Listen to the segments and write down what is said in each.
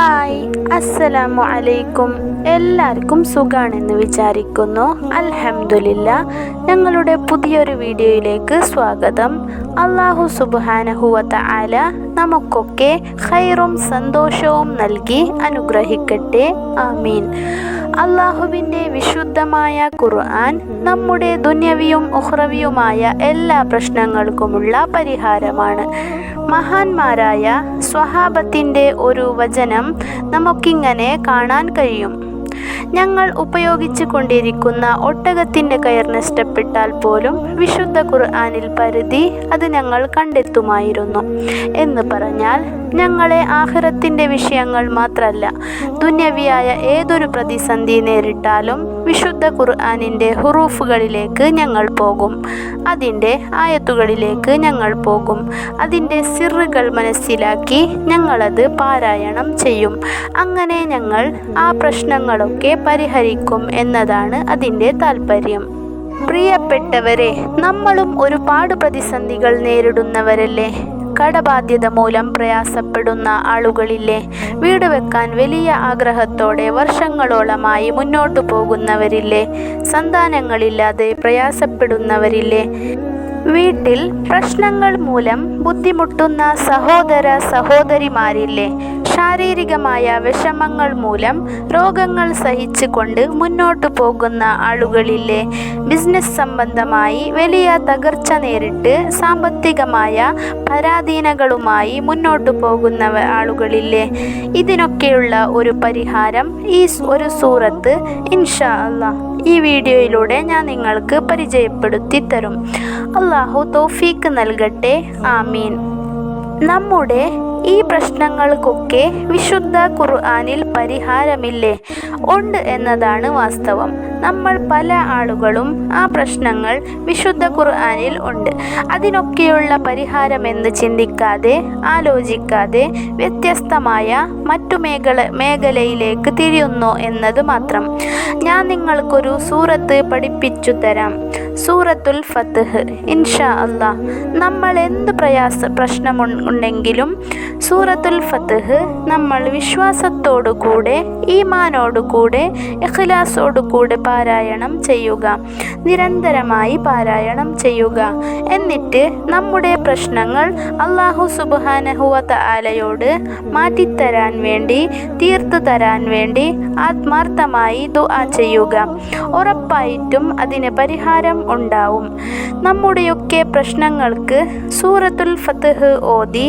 Hi അസ്സലാമു അലൈക്കും. എല്ലാവർക്കും സുഖാണെന്ന് വിചാരിക്കുന്നു. അൽഹംദുലില്ല. ഞങ്ങളുടെ പുതിയൊരു വീഡിയോയിലേക്ക് സ്വാഗതം. അള്ളാഹു സുബാനഹുവത്ത ആല നമുക്കൊക്കെ ഹൈറും സന്തോഷവും നൽകി അനുഗ്രഹിക്കട്ടെ. ആമീൻ. അള്ളാഹുവിന്റെ വിശുദ്ധമായ ഖുർആൻ നമ്മുടെ ദുന്യവിയും ഉഹ്റവിയുമായ എല്ലാ പ്രശ്നങ്ങൾക്കുമുള്ള പരിഹാരമാണ്. മഹാന്മാരായ സ്വഹാബത്തിന്റെ ഒരു വചനം നമുക്കിങ്ങനെ കാണാൻ കഴിയും. ഞങ്ങൾ ഉപയോഗിച്ചു കൊണ്ടിരിക്കുന്ന ഒട്ടകത്തിന്റെ കയർ നഷ്ടപ്പെട്ടാൽ പോലും വിശുദ്ധ ഖുർആാനിൽ പരിധി അത് ഞങ്ങൾ കണ്ടെത്തുമായിരുന്നു. എന്ന് പറഞ്ഞാൽ ഞങ്ങളെ ആഹ്റത്തിന്റെ വിഷയങ്ങൾ മാത്രമല്ല ദുന്യവിയായ ഏതൊരു പ്രതിസന്ധി നേരിട്ടാലും വിശുദ്ധ ഖുർആാനിന്റെ ഹുറൂഫുകളിലേക്ക് ഞങ്ങൾ പോകും. അതിന്റെ ആയത്തുകളിലേക്ക് ഞങ്ങൾ പോകും. അതിന്റെ സിറുകൾ മനസ്സിലാക്കി ഞങ്ങളത് പാരായണം ചെയ്യും. അങ്ങനെ ഞങ്ങൾ ആ പ്രശ്നങ്ങളൊക്കെ പരിഹരിക്കും എന്നതാണ് അതിന്റെ താല്പര്യം പ്രിയപ്പെട്ടവരെ നമ്മളും ഒരുപാട് പ്രതിസന്ധികൾ നേരിടുന്നവരല്ലേ? കടബാധ്യത മൂലം പ്രയാസപ്പെടുന്ന ആളുകളില്ലേ? വീട് വെക്കാൻ വലിയ ആഗ്രഹത്തോടെ വർഷങ്ങളോളമായി മുന്നോട്ടു പോകുന്നവരില്ലേ? സന്താനങ്ങളില്ലാതെ പ്രയാസപ്പെടുന്നവരില്ലേ? വീട്ടിൽ പ്രശ്നങ്ങൾ മൂലം ബുദ്ധിമുട്ടുന്ന സഹോദര സഹോദരിമാരില്ലേ ശാരീരികമായ വിഷമങ്ങൾ മൂലം രോഗങ്ങൾ സഹിച്ചുകൊണ്ട് മുന്നോട്ടു പോകുന്ന ആളുകളില്ലേ ബിസിനസ് സംബന്ധമായി വലിയ തകർച്ച നേരിട്ട് സാമ്പത്തികമായ പരാധീനകളുമായി മുന്നോട്ടു പോകുന്ന ആളുകളില്ലേ ഇതിനൊക്കെയുള്ള ഒരു പരിഹാരം ഈ ഒരു സൂറത്ത് ഇൻഷാ അല്ല ഈ വീഡിയോയിലൂടെ ഞാൻ നിങ്ങൾക്ക് പരിചയപ്പെടുത്തി തരും. അള്ളാഹു തോഫീക്ക് നൽകട്ടെ. ആമീൻ. നമ്മുടെ ഈ പ്രശ്നങ്ങൾക്കൊക്കെ വിശുദ്ധ ഖുർആാനിൽ പരിഹാരമില്ലേ? ഉണ്ട് എന്നതാണ് വാസ്തവം. നമ്മൾ പല ആളുകളും ആ പ്രശ്നങ്ങൾ വിശുദ്ധ ഖുർആാനിൽ ഉണ്ട്. അതിനൊക്കെയുള്ള പരിഹാരമെന്ന് ചിന്തിക്കാതെ ആലോചിക്കാതെ വ്യത്യസ്തമായ മറ്റു മേഖല മേഖലയിലേക്ക് തിരിയുന്നു എന്നത് മാത്രം. ഞാൻ നിങ്ങൾക്കൊരു സൂറത്ത് പഠിപ്പിച്ചു തരാം. സൂറത്തുൽ ഫത്ത്ഹ് ഇൻഷാ അള്ളാഹ് നമ്മൾ എന്ത് പ്രയാസ പ്രശ്നമുണ്ടെങ്കിലും സൂറത്തുൽ ഫത്തഹ് നമ്മൾ വിശ്വാസത്തോടുകൂടെ ഈമാനോടുകൂടെ ഇഖ്ലാസോടുകൂടെ പാരായണം ചെയ്യുക. നിരന്തരമായി പാരായണം ചെയ്യുക. എന്നിട്ട് നമ്മുടെ പ്രശ്നങ്ങൾ അള്ളാഹു സുബാനഹുവത്ത ആലയോട് മാറ്റിത്തരാൻ വേണ്ടി തീർത്തു തരാൻ വേണ്ടി ആത്മാർത്ഥമായി ദുആ ചെയ്യുക. ഉറപ്പായിട്ടും അതിന് പരിഹാരം ഉണ്ടാവും. നമ്മുടെയൊക്കെ പ്രശ്നങ്ങൾക്ക് സൂറത്തുൽ ഫത്തഹ് ഓതി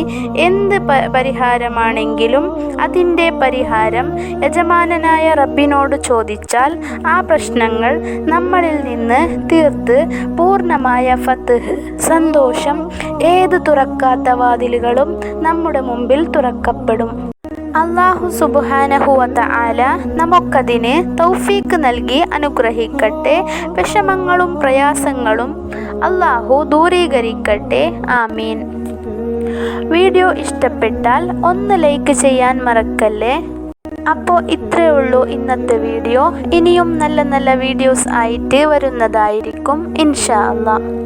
എന്ത് പരിഹാരമാണെങ്കിലും അതിന്റെ പരിഹാരം യജമാനനായ റബ്ബിനോട് ചോദിച്ചാൽ ആ പ്രശ്നങ്ങൾ നമ്മളിൽ നിന്ന് തീർത്ത് പൂർണമായ ഫത്ത് സന്തോഷം ഏത് തുറക്കാത്ത വാതിലുകളും നമ്മുടെ മുമ്പിൽ തുറക്കപ്പെടും. അള്ളാഹു സുബാനഹുവത്ത ആല നമുക്കതിന് തൗഫീക്ക് നൽകി അനുഗ്രഹിക്കട്ടെ. വിഷമങ്ങളും പ്രയാസങ്ങളും അള്ളാഹു ദൂരീകരിക്കട്ടെ. ആമീൻ. വീഡിയോ ഇഷ്ടപ്പെട്ടാൽ ഒന്ന് ലൈക്ക് ചെയ്യാൻ മറക്കല്ലേ? അപ്പോൾ ഇത്രയേ ഉള്ളൂ ഇന്നത്തെ വീഡിയോ. ഇനിയും നല്ല നല്ല വീഡിയോസ് ആയിട്ട് വരുന്നതായിരിക്കും ഇൻഷാ അള്ളാഹ്